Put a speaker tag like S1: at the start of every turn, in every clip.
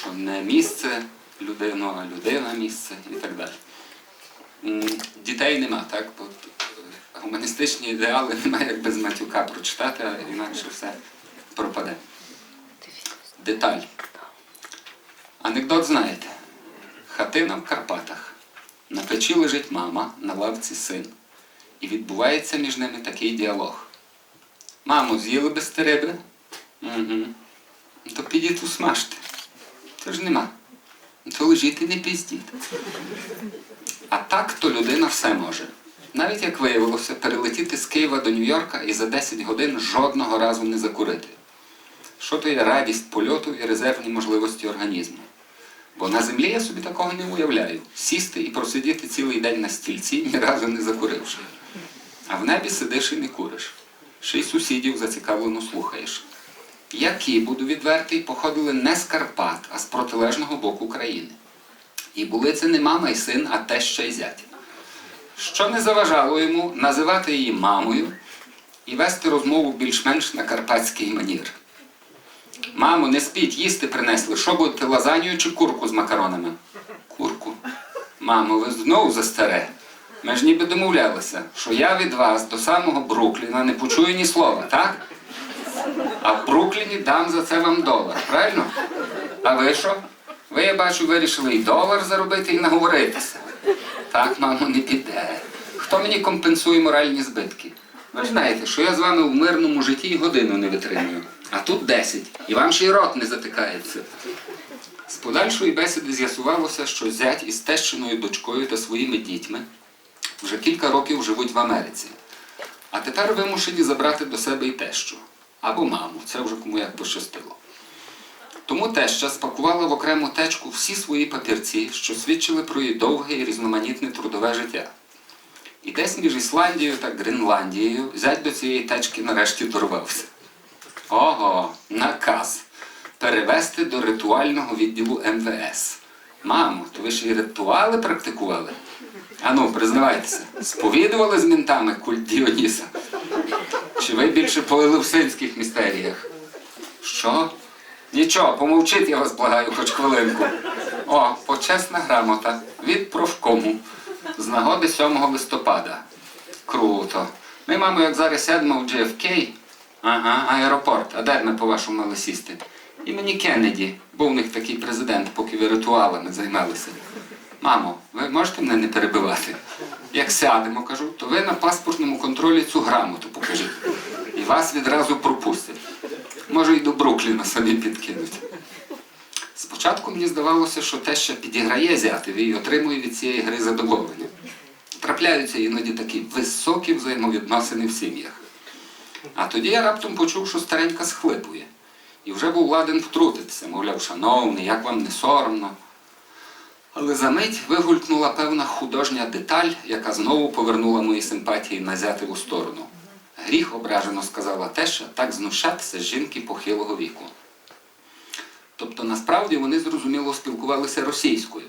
S1: що не місце людину, а людина місце і так далі. Дітей нема, так? Бо е, гуманістичні ідеали немає як без матюка прочитати, а інакше все пропаде. Деталь. Анекдот знаєте. Хатина в Карпатах. На печі лежить мама, на лавці син. І відбувається між ними такий діалог. Мамо, з'їли би риби? Угу. То підіть усмажте. То ж нема. То лежіть і не піздіть. А так то людина все може. Навіть як виявилося, перелетіти з Києва до Нью-Йорка і за 10 годин жодного разу не закурити. Що то є радість польоту і резервні можливості організму. Бо на землі я собі такого не уявляю. Сісти і просидіти цілий день на стільці, ні разу не закуривши. А в небі сидиш і не куриш. Ще й сусідів зацікавлено слухаєш. Які, буду відвертий, походили не з Карпат, а з протилежного боку країни. І були це не мама і син, а теща й зять. Що не заважало йому називати її мамою і вести розмову більш-менш на карпатський манір. Мамо, не спіть, їсти принесли. Що будете, лазанію чи курку з макаронами? Курку. Мамо, ви знову за старе. Ми ж ніби домовлялися, що я від вас до самого Брукліна не почую ні слова, так? Брукліні дам за це вам долар, правильно? А ви що? Ви, я бачу, вирішили і долар заробити, і наговоритися. Так, мамо, не піде. Хто мені компенсує моральні збитки? Ви ж знаєте, що я з вами в мирному житті і годину не витримую. А тут 10. І вам ще й рот не затикається. З подальшої бесіди з'ясувалося, що зять із тещиною дочкою та своїми дітьми вже кілька років живуть в Америці. А тепер вимушені забрати до себе і тещу. Або маму, це вже кому як пощастило. Тому теща спакувала в окрему течку всі свої папірці, що свідчили про її довге і різноманітне трудове життя. І десь між Ісландією та Гренландією зять до цієї течки нарешті дорвався. Ого, наказ. Перевести до ритуального відділу МВС. Мамо, то ви ж і ритуали практикували? Ану, признавайтеся, сповідували з ментами культ Діоніса? Чи ви більше полили в містеріях? Що? Нічого, помовчіть, я вас благаю, хоч хвилинку. О, почесна грамота від профкому з нагоди 7 листопада. Круто. Ми, мамо, як зараз сядемо в JFK, ага, аеропорт, а де ми, по-вашому, мали сісти? Імені Кеннеді, був у них такий президент, поки ви ритуалами займалися. Мамо, ви можете мене не перебивати? Як сядемо, кажу, то ви на паспортному контролі цю грамоту покажіть. Вас відразу пропустять. Може, і до Брукліна самі підкинуть. Спочатку мені здавалося, що те, що підіграє зятеві і отримує від цієї гри задоволення. Трапляються іноді такі високі взаємовідносини в сім'ях. А тоді я раптом почув, що старенька схлипує. І вже був ладен втрутитися, мовляв, шановний, як вам не соромно. Але за мить вигулькнула певна художня деталь, яка знову повернула мої симпатії на зятеву сторону Гріх ображено сказала Теша так знущатися з жінки похилого віку. Тобто насправді вони зрозуміло спілкувалися російською.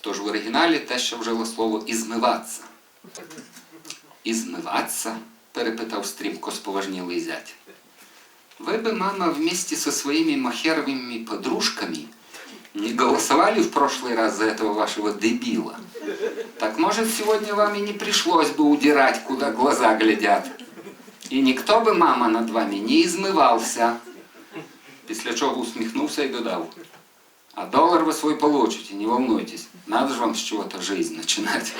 S1: Тож в оригіналі Теща вжила слово ізмиватися. Ізмиватися? перепитав стрімко споважнілий зять. Вы бы, мама, вместе со своими махеровыми подружками не голосовали в прошлый раз за этого вашего дебила? Так может, сегодня вам и не пришлось бы удирать, куда глаза глядят. И никто бы, мама, над вами не измывался. Після чого усміхнувся і додав. А доллар вы свой получите, не волнуйтесь. Надо же вам с чего-то жизнь начинать.